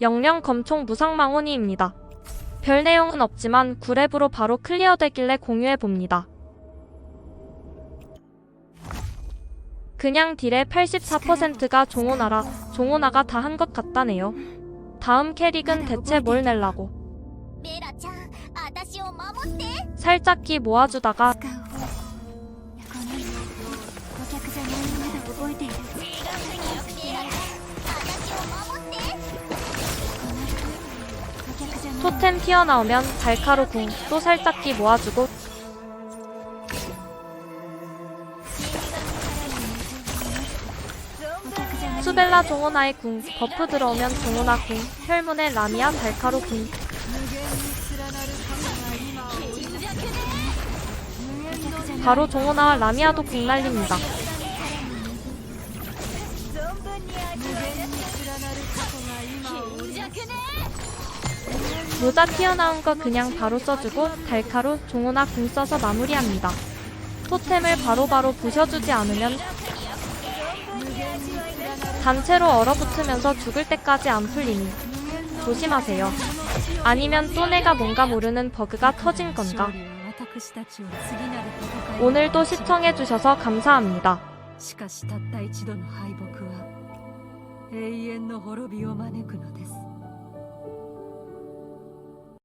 영령 검총 무상 망원이입니다. 별 내용은 없지만 구랩으로 바로 클리어되길래 공유해봅니다. 그냥 딜의 84%가 종호나라, 종호나가 다 한 것 같다네요. 다음 캐릭은 대체 뭘 낼라고. 살짝 기 모아주다가 토템 튀어나오면 달카로 궁, 또 살짝기 모아주고 수벨라 종호나의 궁, 버프 들어오면 종호나 궁, 혈문의 라미아 달카로 궁, 바로 종호나와 라미아도 궁 날립니다. 모자 튀어나온 거 그냥 바로 써주고 달카로 종호나 궁 써서 마무리합니다. 토템을 바로바로 부셔주지 않으면 단체로 얼어붙으면서 죽을 때까지 안 풀리니 조심하세요. 아니면 또 내가 뭔가 모르는 버그가 터진 건가? 오늘도 시청해주셔서 감사합니다. しかしたった一度の敗北は永遠の滅びを招くのです